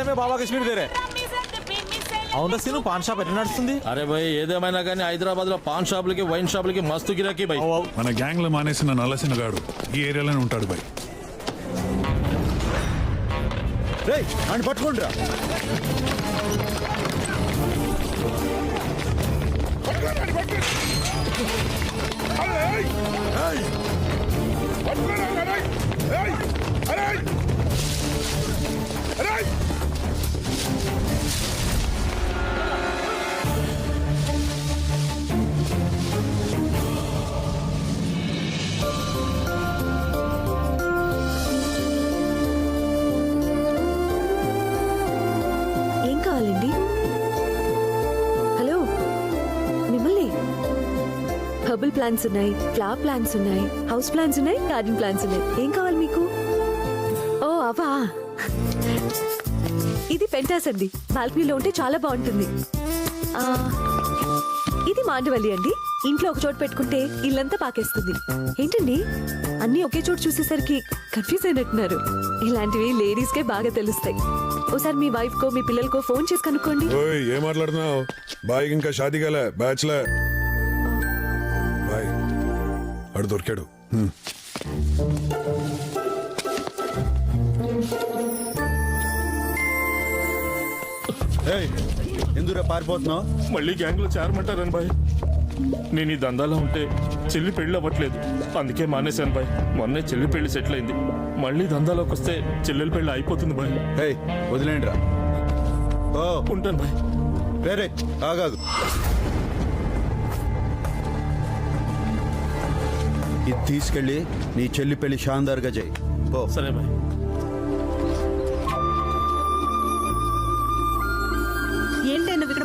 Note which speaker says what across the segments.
Speaker 1: రాస్తే మే బాబా కశ్మీర్ దేరే అవును scene pan shop ఎట్లా నడుస్తుంది?
Speaker 2: అరే భయ్ ఏదేమైనా కానీ హైదరాబాద్లో పాన్ షాపులకి వైన్ షాపులకి మస్తు గిరాకీ భయ్.
Speaker 3: మన గ్యాంగ్లో మానేసిన నల్లసిన గాడు ఈ ఏరియాలోనే ఉంటాడు బై
Speaker 4: రేయ్ అని పట్టుకోండి రా
Speaker 5: ఏం కావాలండి? హలో? మిమ్మల్ని? హర్బల్ ప్లాంట్స్ ఉన్నాయి ఫ్లవర్ ప్లాంట్స్ ఉన్నాయి హౌస్ ప్లాంట్స్ ఉన్నాయి గార్డెన్ ప్లాంట్స్ ఉన్నాయి. ఏం కావాలి మీకు? ఇది పెంటాస్ అండి. బాల్కనీలో ఉంటే చాలా బాగుంటుంది. ఆ, ఇది మాండవల్లి అండి. ఇంట్లో ఒక చోట పెట్టుకుంటే ఇల్లంతా పాకేస్తుంది. ఏంటండి? అన్నీ ఒకే చోటు చూసేసరికి కన్ఫ్యూజ్ అయినట్టున్నారు. ఇలాంటివి లేడీస్ కే బాగా తెలుస్తాయి. ఓసారి మీ వైఫ్ కో మీ పిల్లలకో ఫోన్ చేసి కనుక్కోండి.
Speaker 6: ఓయ్ ఏం మాట్లాడుతున్నావు? బాయ్ ఇంకా షాదీ కాలే బ్యాచ్లర్ బాయ్. అడు దొరికాడు. హ్మ్.
Speaker 4: ఏయ్ ఎందుకురా పారిపోతున్నావు?
Speaker 2: మళ్ళీ గ్యాంగ్లో చేరమంటారని బాయ్ నేను ఈ దందాలో ఉంటే చెల్లి పెళ్ళి అవ్వట్లేదు. అందుకే మానేశాను బాయ్ మొన్నే చెల్లి పెళ్ళి సెటిల్ అయింది. మళ్ళీ దందాలోకి వస్తే చెల్లెలి పెళ్ళి అయిపోతుంది బాయ్
Speaker 4: ఏయ్ వదిలేండి రా
Speaker 2: ఉంటాను బాయ్
Speaker 4: వేరే ఆగాదు ఇది తీసుకెళ్ళి నీ చెల్లి పెళ్ళి షాందార్గా చేయి.
Speaker 2: సరే బాయ్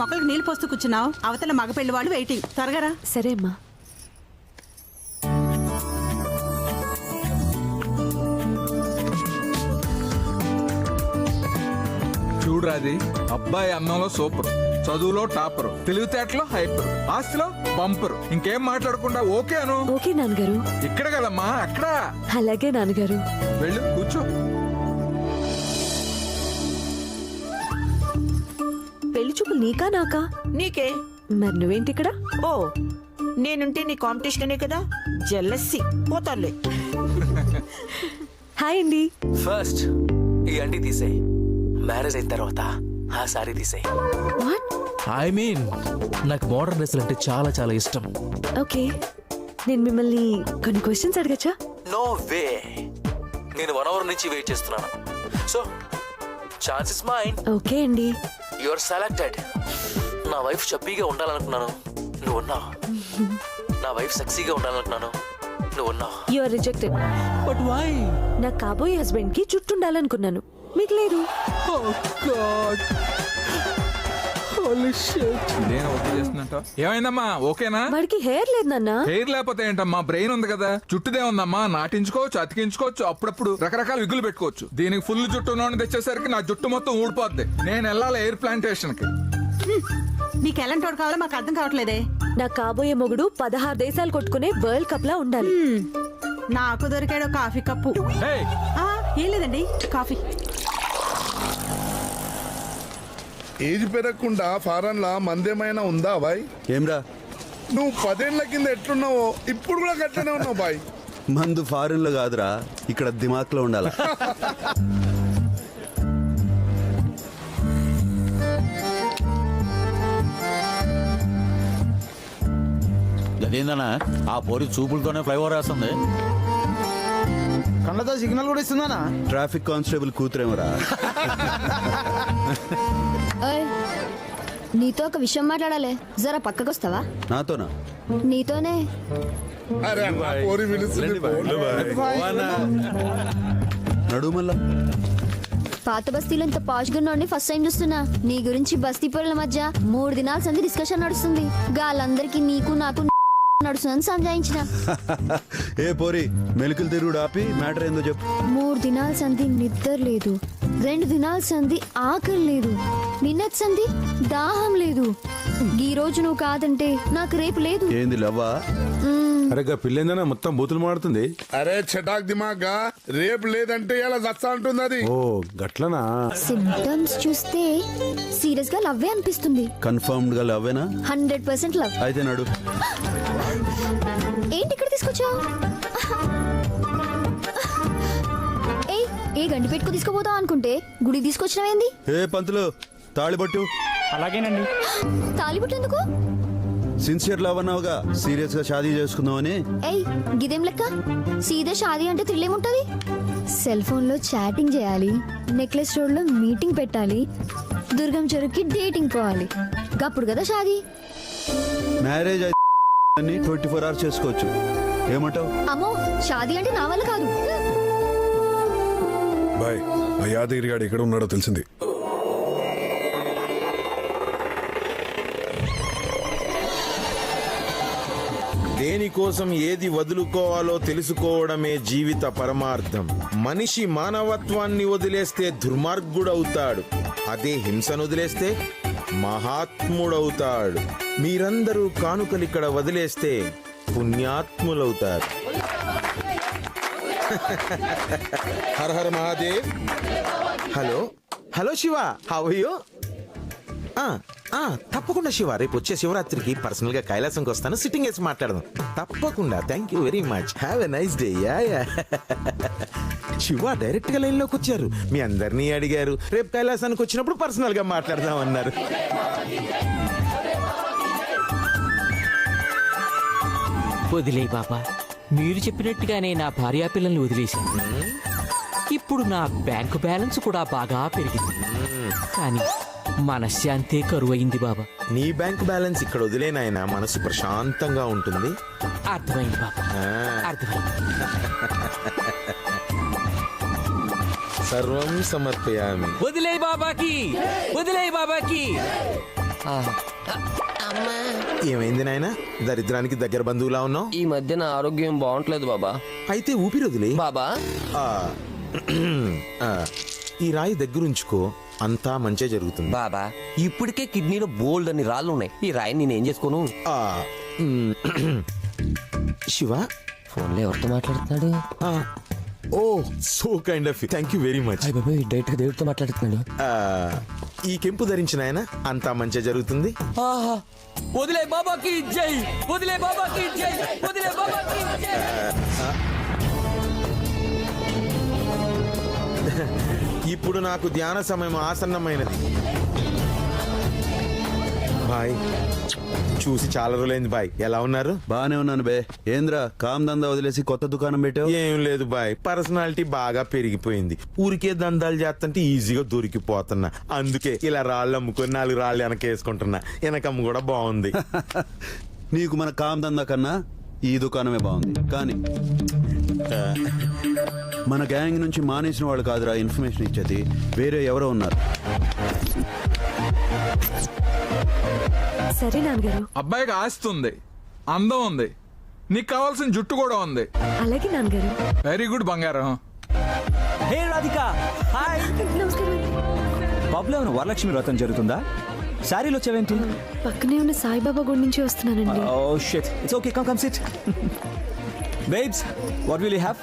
Speaker 7: మొక్కలకు నీళ్ళు పోస్తూ కూర్చున్నావు. అవతల మగ పెళ్ళి వాళ్ళు వెయిటింగ్ త్వరగా.
Speaker 5: సరే అమ్మా.
Speaker 8: చూడరాది అబ్బాయి అన్నంలో సూపర్. చదువులో టాపర్. తెలివితేటలో హైపర్. ఆస్తిలో బంపర్. ఇంకేం మాట్లాడకుండా ఓకే అను.
Speaker 5: ఓకే నాన్నగారు.
Speaker 8: ఇక్కడ కదమ్మా అక్కడ.
Speaker 5: అలాగే నాన్నగారు.
Speaker 8: వెళ్ళు కూర్చో.
Speaker 5: నీకా నాకా?
Speaker 9: నీకే.
Speaker 5: మరి నువ్వేంటి ఇక్కడ
Speaker 9: ఓ నేనుంటే నీ కాంపిటీషనే కదా? జెల్లస్సి పోతాలే
Speaker 5: హాయ్ అండి.
Speaker 10: ఫస్ట్ ఈ అండి తీసేయి. మ్యారేజ్ అయిన తర్వాత ఆ సారీ తీసేయి.
Speaker 5: వాట్
Speaker 10: ఐ మీన్ నాకు మోడర్న్ డ్రెస్సులు అంటే చాలా చాలా ఇష్టం.
Speaker 5: ఓకే. నేను మిమ్మల్ని కొన్ని క్వశ్చన్స్ అడగచ్చా?
Speaker 10: నో వే నేను వన్ అవర్ నుంచి వెయిట్ చేస్తున్నాను. సో ఛాన్సెస్ మైండ్
Speaker 5: ఓకే అండి.
Speaker 10: యువర్ సెలెక్టెడ్ నా వైఫ్ చప్పీగా ఉండాలనుకున్నాను. నువ్వు ఉన్నావు నా వైఫ్ సెక్సీగా ఉండాలనుకున్నాను. నువ్వు ఉన్నావు
Speaker 5: you are rejected
Speaker 10: but why
Speaker 5: నా కాబోయే హస్బెండ్కి జుట్టు ఉండాలనుకున్నాను మీకు లేదు
Speaker 8: నేను ఓకే చేస్తున్నట్ట? ఏమైందమ్మా? ఓకేనా?
Speaker 5: వాడికి హెయిర్ లేదు నాన్న.
Speaker 8: హెయిర్ లేకపోతే ఏంటమ్మా? బ్రెయిన్ ఉంది కదా. జుట్టుదే ఉందమ్మా. నాటించుకోవచ్చు అతికించుకోవచ్చు అప్పుడప్పుడు రకరకాల విగులు పెట్టుకోవచ్చు. దీనికి ఫుల్ జుట్టు నూనె తెచ్చేసరికి నా జుట్టు మొత్తం ఊడిపోద్ది. నేను వెళ్ళాలి ఎయిర్ ప్లాంటేషన్కి.
Speaker 7: నీకు ఎలాంటి వాడు కావాలో మాకు అర్థం కావట్లేదే.
Speaker 5: నా కాబోయే మొగుడు పదహారు దేశాలు కొట్టుకునే వరల్డ్ కప్ లా ఉండాలి.
Speaker 7: హ్మ్. నాకు దొరికాడు కాఫీ కప్పు! ఆ, ఏం లేదండి కాఫీ.
Speaker 6: ఏజ్ పెరగకుండా ఫారెన్లా మందేమైనా ఉందా బాయ్?
Speaker 4: ఏమ్రా?
Speaker 6: నువ్వు పదేళ్ళ కింద ఎట్లున్నావో ఇప్పుడు కూడా గట్లనే ఉన్నావు బాయ్.
Speaker 4: మందు ఫారెన్లో కాదురా ఇక్కడ దిమాక్లో ఉండాల?
Speaker 1: అదేందన్నా? ఆ పోరి చూపులతోనే ఫ్లైఓవర్ వేస్తుంది
Speaker 11: కళ్ళతో సిగ్నల్ కూడా ఇస్తుందానా
Speaker 4: ట్రాఫిక్ కానిస్టేబుల్ కూతురేమరా?
Speaker 12: ఓయ్ నీతో ఒక విషయం మాట్లాడాలి. జరా పక్కకొస్తావా?
Speaker 4: నాతోనా?
Speaker 12: నీతోనే.
Speaker 6: అరే అన్న, పోరి పిలుస్తుంది పోన్లే బాయ్.
Speaker 4: నడు మళ్ళా.
Speaker 12: పాత బస్తీలో ఇంత పాష్ గున్నోడిని ఫస్ట్ టైం చూస్తున్నా. నీ గురించి బస్తీ పొరల మధ్య మూడు దినాల సంది డిస్కషన్ నడుస్తుంది. గాలందరికీ నీకు నాకు నడుస్తుందని సంజాయించిన.
Speaker 4: ఏ పోరి మెలికలు తిరుగుడు ఆపి మ్యాటర్ ఏందో చెప్పు.
Speaker 12: మూడు దినాల సంధి నిద్ర లేదు. రెండు దినాల సంధి ఆకలి లేదు. నిన్నటి సంధి దాహం లేదు. ఈ రోజు నువ్వు కాదంటే నాకు రేపు లేదు.
Speaker 4: ఏంది లవ్వా?
Speaker 6: అరే పిల్లేందనా మొత్తం బూతులు మాడుతుంది.
Speaker 11: అరే చటాక్ దిమాగా రేపు లేదంటే ఇలా చస్తా అంటుంది అది.
Speaker 6: ఓ గట్లనా?
Speaker 12: సిమ్టమ్స్ చూస్తే సీరియస్గా లవ్వే అనిపిస్తుంది.
Speaker 4: కన్ఫర్మ్డ్గా లవ్వేనా?
Speaker 12: Hundred percent love.
Speaker 4: అయితే నడు.
Speaker 12: ఏంటి ఇక్కడ తీసుకొచ్చావు? ఏ ఏ గండి పెట్టుకు తీసుకుపోతావు అనుకుంటే గుడికి తీసుకొచ్చినవేంది?
Speaker 4: ఏ పంతులు తాళిబట్టు
Speaker 10: అలాగేనండి.
Speaker 12: తాలిబుట్టు ఎందుకు?
Speaker 4: సిన్సియర్ లవ్ అన్నావుగా సీరియస్గా షాదీ చేసుకుందామని.
Speaker 12: ఏయ్ గిదేం లెక్క? సీదా షాదీ అంటే థ్రిల్ ఏముంటది? సెల్ ఫోన్లో చాటింగ్ చేయాలి నెక్లెస్ రోడ్లో మీటింగ్ పెట్టాలి దుర్గం చెరువుకి డేటింగ్ పోవాలి. గప్పుడు కదా షాదీ.
Speaker 4: మ్యారేజ్ అయితే ట్వంటీ ఫోర్ అవర్స్ చేసుకోవచ్చు. ఏమంటావు?
Speaker 12: అమ్మో షాదీ అంటే నా వల్ల కాదు.
Speaker 6: బాయ్ ఆ యాదగిరి గాడు ఎక్కడ ఉన్నాడో తెలిసింది.
Speaker 11: దేనికోసం ఏది వదులుకోవాలో తెలుసుకోవడమే జీవిత పరమార్థం. మనిషి మానవత్వాన్ని వదిలేస్తే దుర్మార్గుడవుతాడు. అదే హింసను వదిలేస్తే మహాత్ముడవుతాడు. మీరందరూ కానుకలిక్కడ వదిలేస్తే పుణ్యాత్ములవుతారు. Hara Hara Mahadev. Hello. Hello Shiva how you ఆ, ఆ, తప్పకుండా శివ రేపు వచ్చే శివరాత్రికి పర్సనల్గా కైలాసంకి వస్తాను. సిట్టింగ్ వేసి మాట్లాడదాం. తప్పకుండా. Thank you very much have a nice day yeah Shiva డైరెక్ట్గా లైన్లోకి వచ్చారు. మీ అందరినీ అడిగారు. రేపు కైలాసానికి వచ్చినప్పుడు పర్సనల్గా మాట్లాడదాం అన్నారు.
Speaker 10: వదిలే బాబా. మీరు చెప్పినట్టుగానే నా భార్యా పిల్లల్ని వదిలేశాను ఇప్పుడు నా బ్యాంకు బ్యాలెన్స్ కూడా బాగా పెరిగింది. కానీ మనశ్శాంతే కరువు అయింది బాబా.
Speaker 11: నీ బ్యాంక్ బ్యాలెన్స్ ఇక్కడ వదిలేనాయన మనసు ప్రశాంతంగా ఉంటుంది.
Speaker 10: అర్థమైంది బాబా.
Speaker 11: ఆ,
Speaker 10: అర్థమైంది.
Speaker 11: సర్వం సమర్పయామి.
Speaker 10: వదిలే బాబాకి వదిలే బాబాకి.
Speaker 11: ఏమైంది నాయన? దరిద్రానికి దగ్గర బంధువులా ఉన్నావు?
Speaker 10: ఈ మధ్య నా ఆరోగ్యం బాగుంటలేదు బాబా.
Speaker 11: అయితే ఊపిరి వదిలే.
Speaker 10: బాబా.
Speaker 11: ఆ, ఆ, ఈ రాయి దగ్గరుంచుకో అంతా మంచే జరుగుతుంది.
Speaker 10: బాబా ఇప్పటికే కిడ్నీలో బోల్డ్ అని రాళ్ళు ఉన్నాయి ఈ రాయిని నేనేం చేసుకోను?
Speaker 11: ఆ, మ్, శివ?
Speaker 10: ఫోన్లో ఎవరితో మాట్లాడుతున్నాడు?
Speaker 11: ఆ, ఓ so kind of thank you very much
Speaker 10: అయ్య బాబాయ్ డైరెక్ట్గా దేవుడితో మాట్లాడుతున్నాడు.
Speaker 11: ఈ కెంపు ధరించిన ఆయన అంతా మంచిగా జరుగుతుంది.
Speaker 10: ఆహా వదిలే బాబాకి జై వదిలే బాబాకి జై వదిలే బాబాకి జై.
Speaker 11: ఇప్పుడు నాకు ధ్యాన సమయం ఆసన్నమైనది. బాయ్. చూసి చాలా రోజులైంది బాయ్. ఎలా ఉన్నారు?
Speaker 4: బానే ఉన్నాను బే. ఏంద్రా కామ్ దందా వదిలేసి కొత్త దుకాణం పెట్టావు?
Speaker 11: ఏం లేదు బాయ్. పర్సనాలిటీ బాగా పెరిగిపోయింది. ఊరికే దందాలు చేస్తుంటే ఈజీగా దొరికిపోతున్నా. అందుకే ఇలా రాళ్ళు అమ్ముకొని నాలుగు రాళ్ళు వెనక వేసుకుంటున్నా వెనకమ్మ కూడా బాగుంది.
Speaker 4: నీకు మన కామ్ దందా కన్నా ఈ దుకాణమే బాగుంది. కానీ మన గ్యాంగ్ నుంచి మానేసిన వాళ్ళు కాదురా ఇన్ఫర్మేషన్ ఇచ్చేది. వేరే ఎవరో ఉన్నారు.
Speaker 5: సరే నాన్నగారు.
Speaker 8: అబ్బాయికి ఆస్తి ఉంది అందం ఉంది నీకు కావాల్సిన జుట్టు కూడా ఉంది.
Speaker 5: అలాగే నాన్నగారు.
Speaker 8: వెరీ గుడ్ బంగారం.
Speaker 10: Hey Radhika hi.
Speaker 5: నమస్కారం
Speaker 10: ఏమైనా వరలక్ష్మి వ్రతం జరుగుతుందా? శారీలో వచ్చావేంటి
Speaker 5: పక్కనే ఉన్న సాయిబాబా గుడి నుంచి వస్తున్నానండి.
Speaker 10: ఓ shit it's okay come come sit babes what will you have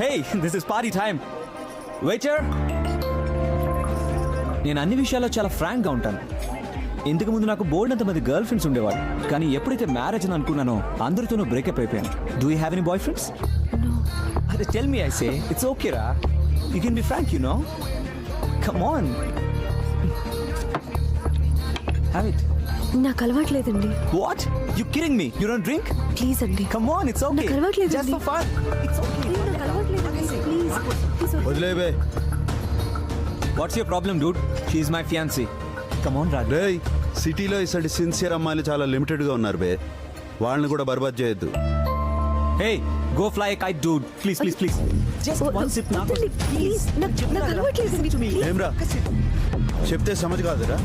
Speaker 10: hey this is party time waiter నేను అన్ని విషయాల్లో చాలా ఫ్రాంక్గా ఉంటాను. ఇంతకు ముందు నాకు బోర్డు అంత మంది గర్ల్ ఫ్రెండ్స్ ఉండేవారు కానీ ఎప్పుడైతే మ్యారేజ్ అని అనుకున్నానో అందరితోనూ బ్రేకప్ అయిపోయాను. Do you have any boy friends అదే tell me I say it's okay రా. You can be frank you know come on have it
Speaker 5: నాకు అలవాట్లేదండి
Speaker 10: what you kidding me you don't drink
Speaker 5: please అండి
Speaker 10: come on it's okay
Speaker 5: నాకు అలవాట్లేదండి.
Speaker 10: Just for fun it's okay
Speaker 5: నాకు అలవాట్లేదండి please please
Speaker 4: వదిలే బే.
Speaker 10: What's your problem dude she is my fiancee come on Raj
Speaker 4: రేయ్ సిటీలో ఇసటి sincere అమ్మాయిలు చాలా లిమిటెడ్గా ఉన్నారు బే. వాళ్ళని కూడా బర్బాద్ చేయొద్దు.
Speaker 10: Hey go fly kite dude please please please just one sip నా
Speaker 5: వద్దండి, ప్లీజ్ నాకు నాకు అలవాట్లేదండి.
Speaker 4: ఏమ్రా? చెప్తే సమజ్ కాదురా.